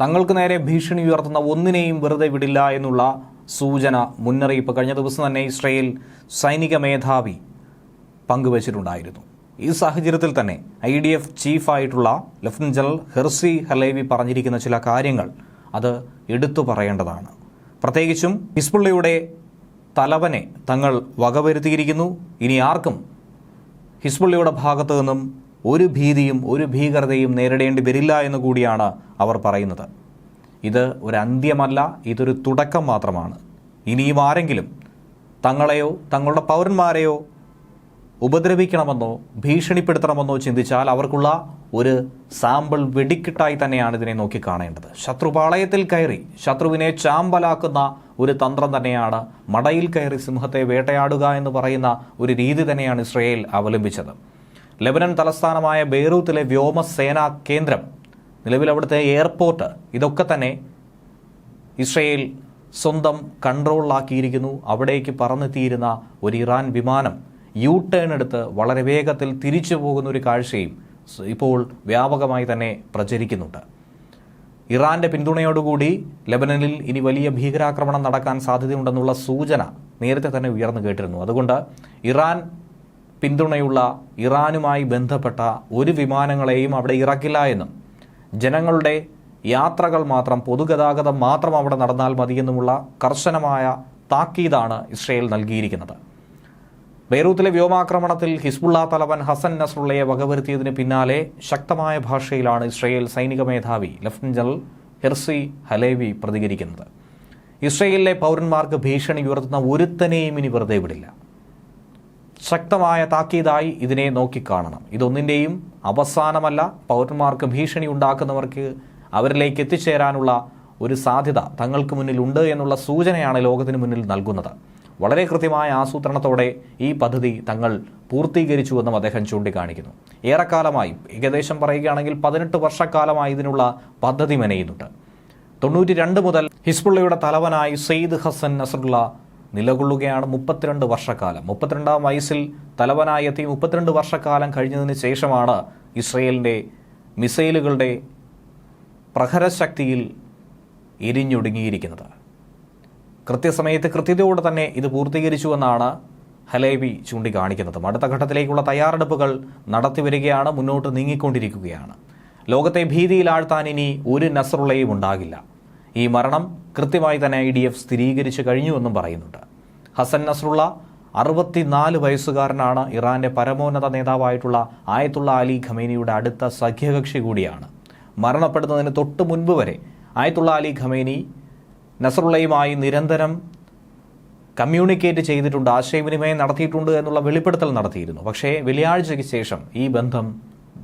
തങ്ങൾക്ക് നേരെ ഭീഷണി ഉയർത്തുന്ന ഒന്നിനെയും വെറുതെ വിടില്ല എന്നുള്ള സൂചന മുന്നറിയിപ്പ് കഴിഞ്ഞ ദിവസം തന്നെ ഇസ്രയേൽ സൈനിക മേധാവി പങ്കുവച്ചിട്ടുണ്ടായിരുന്നു. ഈ സാഹചര്യത്തിൽ തന്നെ ഐ ഡി എഫ് ചീഫായിട്ടുള്ള ലഫ്റ്റനന്റ് ജനറൽ ഹെർസി ഹലേവി പറഞ്ഞിരിക്കുന്ന ചില കാര്യങ്ങൾ അത് എടുത്തു പറയേണ്ടതാണ്. പ്രത്യേകിച്ചും ഹിസ്ബുള്ളയുടെ തലവനെ തങ്ങൾ വകവരുത്തിയിരിക്കുന്നു. ഇനി ആർക്കും ഹിസ്ബുള്ളിയുടെ ഭാഗത്തു നിന്നും ഒരു ഭീതിയും ഒരു ഭീകരതയും നേരിടേണ്ടി വരില്ല എന്ന് കൂടിയാണ് അവർ പറയുന്നത്. ഇത് ഒരു അന്ത്യമല്ല ഇതൊരു തുടക്കം മാത്രമാണ്. ഇനിയും ആരെങ്കിലും തങ്ങളെയോ തങ്ങളുടെ പൗരന്മാരെയോ ഉപദ്രവിക്കണമെന്നോ ഭീഷണിപ്പെടുത്തണമെന്നോ ചിന്തിച്ചാൽ അവർക്കുള്ള ഒരു സാമ്പിൾ വെടിക്കിട്ടായി തന്നെയാണ് ഇതിനെ നോക്കിക്കാണേണ്ടത് ശത്രുപാളയത്തിൽ കയറി ശത്രുവിനെ ചാമ്പലാക്കുന്ന ഒരു തന്ത്രം തന്നെയാണ് മടയിൽ കയറി സിംഹത്തെ വേട്ടയാടുക എന്ന് പറയുന്ന ഒരു രീതി തന്നെയാണ് ഇസ്രയേൽ അവലംബിച്ചത്. ലെബനൻ തലസ്ഥാനമായ ബെയ്റൂത്തിലെ വ്യോമസേനാ കേന്ദ്രം നിലവിൽ അവിടുത്തെ എയർപോർട്ട് ഇതൊക്കെ തന്നെ ഇസ്രയേൽ സ്വന്തം കൺട്രോളിലാക്കിയിരിക്കുന്നു അവിടേക്ക് പറന്നെത്തിയിരുന്ന ഒരു ഇറാൻ വിമാനം യു ടേൺ എടുത്ത് വളരെ വേഗത്തിൽ തിരിച്ചു പോകുന്ന ഒരു കാഴ്ചയും ഇപ്പോൾ വ്യാപകമായി തന്നെ പ്രചരിക്കുന്നുണ്ട്. ഇറാന്റെ പിന്തുണയോടുകൂടി ലെബനനിൽ ഇനി വലിയ ഭീകരാക്രമണം നടക്കാൻ സാധ്യതയുണ്ടെന്നുള്ള സൂചന നേരത്തെ തന്നെ ഉയർന്നു കേട്ടിരുന്നു. അതുകൊണ്ട് ഇറാൻ പിന്തുണയുള്ള ഇറാനുമായി ബന്ധപ്പെട്ട ഒരു വിമാനങ്ങളെയും അവിടെ ഇറക്കില്ല എന്നും ജനങ്ങളുടെ യാത്രകൾ മാത്രം പൊതുഗതാഗതം മാത്രം അവിടെ നടന്നാൽ മതിയെന്നുമുള്ള കർശനമായ താക്കീതാണ് ഇസ്രയേൽ നൽകിയിരിക്കുന്നത്. ബെയ്റൂത്തിലെ വ്യോമാക്രമണത്തിൽ ഹിസ്ബുള്ള തലവൻ ഹസൻ നസ്രുള്ളയെ വകവരുത്തിയതിന് പിന്നാലെ ശക്തമായ ഭാഷയിലാണ് ഇസ്രയേൽ സൈനിക മേധാവി ലഫ്റ്റനന്റ് ജനറൽ ഹെർസി ഹലേവി പ്രതികരിക്കുന്നത്. ഇസ്രയേലിലെ പൗരന്മാർക്ക് ഭീഷണി ഉയർത്തുന്ന ഒരുത്തനെയും ഇനി വെറുതെ വിടില്ല. ശക്തമായ താക്കീതായി ഇതിനെ നോക്കിക്കാണണം. ഇതൊന്നിന്റെയും അവസാനമല്ല പൗരന്മാർക്ക് ഭീഷണി ഉണ്ടാക്കുന്നവർക്ക് അവരിലേക്ക് എത്തിച്ചേരാനുള്ള ഒരു സാധ്യത തങ്ങൾക്ക് മുന്നിലുണ്ട് എന്നുള്ള സൂചനയാണ് ലോകത്തിന് മുന്നിൽ നൽകുന്നത്. വളരെ കൃത്യമായ ആസൂത്രണത്തോടെ ഈ പദ്ധതി തങ്ങൾ പൂർത്തീകരിച്ചുവെന്നും അദ്ദേഹം ചൂണ്ടിക്കാണിക്കുന്നു. ഏറെക്കാലമായി ഏകദേശം പറയുകയാണെങ്കിൽ പതിനെട്ട് വർഷക്കാലമായി ഇതിനുള്ള പദ്ധതി മെനയുന്നുണ്ട്. തൊണ്ണൂറ്റി രണ്ട് മുതൽ ഹിസ്ബുള്ളയുടെ തലവനായി സെയ്ദ് ഹസൻ നസറുള്ള നിലകൊള്ളുകയാണ് മുപ്പത്തിരണ്ട് വർഷക്കാലം. മുപ്പത്തിരണ്ടാം വയസ്സിൽ തലവനായെത്തി മുപ്പത്തിരണ്ട് വർഷക്കാലം കഴിഞ്ഞതിന് ശേഷമാണ് ഇസ്രയേലിന്റെ മിസൈലുകളുടെ പ്രഹരശക്തിയിൽ എരിഞ്ഞൊടുങ്ങിയിരിക്കുന്നത്. കൃത്യസമയത്ത് കൃത്യതയോടെ തന്നെ ഇത് പൂർത്തീകരിച്ചുവെന്നാണ് ഹലേബി ചൂണ്ടിക്കാണിക്കുന്നത്. അടുത്ത ഘട്ടത്തിലേക്കുള്ള തയ്യാറെടുപ്പുകൾ നടത്തി വരികയാണ് മുന്നോട്ട് നീങ്ങിക്കൊണ്ടിരിക്കുകയാണ്. ലോകത്തെ ഭീതിയിലാഴ്ത്താൻ ഇനി ഒരു നസറുള്ളയും ഉണ്ടാകില്ല. ഈ മരണം കൃത്യമായി തന്നെ ഐ ഡി എഫ് സ്ഥിരീകരിച്ചു കഴിഞ്ഞുവെന്നും പറയുന്നുണ്ട്. ഹസൻ നസ്രുള്ള അറുപത്തിനാല് വയസ്സുകാരനാണ് ഇറാന്റെ പരമോന്നത നേതാവായിട്ടുള്ള ആയത്തുള്ള അലി ഖമേനിയുടെ അടുത്ത സഖ്യകക്ഷി കൂടിയാണ്. മരണപ്പെടുന്നതിന് തൊട്ട് മുൻപ് വരെ ആയത്തുള്ള അലി ഖമേനി നസറുള്ളയുമായി നിരന്തരം കമ്മ്യൂണിക്കേറ്റ് ചെയ്തിട്ടുണ്ട് ആശയവിനിമയം നടത്തിയിട്ടുണ്ട് എന്നുള്ള വെളിപ്പെടുത്തൽ നടത്തിയിരുന്നു. പക്ഷേ വെള്ളിയാഴ്ചയ്ക്ക് ശേഷം ഈ ബന്ധം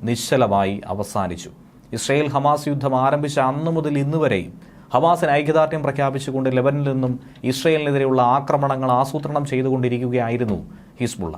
നിശ്ചലമായി അവസാനിച്ചു. ഇസ്രയേൽ ഹമാസ് യുദ്ധം ആരംഭിച്ച അന്നു മുതൽ ഇന്ന് വരെയും ഹമാസിന് ഐക്യദാർഢ്യം പ്രഖ്യാപിച്ചുകൊണ്ട് ലെബനിൽ നിന്നും ഇസ്രയേലിനെതിരെയുള്ള ആക്രമണങ്ങൾ ആസൂത്രണം ചെയ്തുകൊണ്ടിരിക്കുകയായിരുന്നു ഹിസ്ബുള്ള.